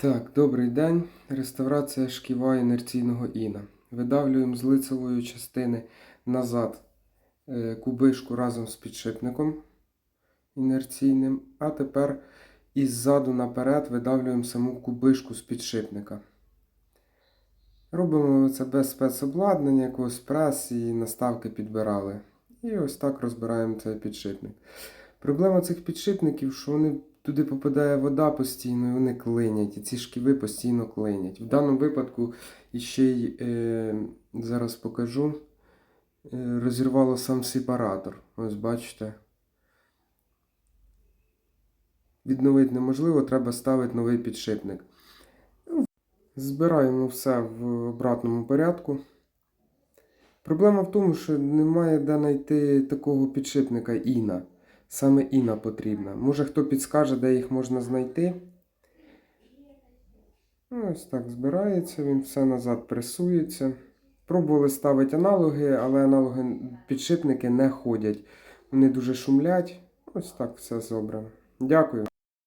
Так, добрий день. Реставрація шківа інерційного іна. Видавлюємо з лицевої частини назад е, кубишку разом з підшипником інерційним, а тепер іззаду наперед видавлюємо саму кубишку з підшипника. Робимо це без спецобладнання, якогось прес і наставки підбирали. І ось так розбираємо цей підшипник. Проблема цих підшипників, що вони туди попадає вода постійно і вони клинять, і ці шківи постійно клинять. В даному випадку іще й е, зараз покажу. е, Розірвало сам сепаратор. Ось бачите. Відновити неможливо, треба ставити новий підшипник. Ну, Збираємо все в обратному порядку. Проблема в тому, що немає де знайти такого підшипника Іна. Саме Іна потрібна. Може хто підскаже, де їх можна знайти. Ну, Ось так збирається, він все назад пресується. Пробували ставити аналоги, але аналоги підшипники не ходять. Вони дуже шумлять. Ось так все зобрано. Дякую.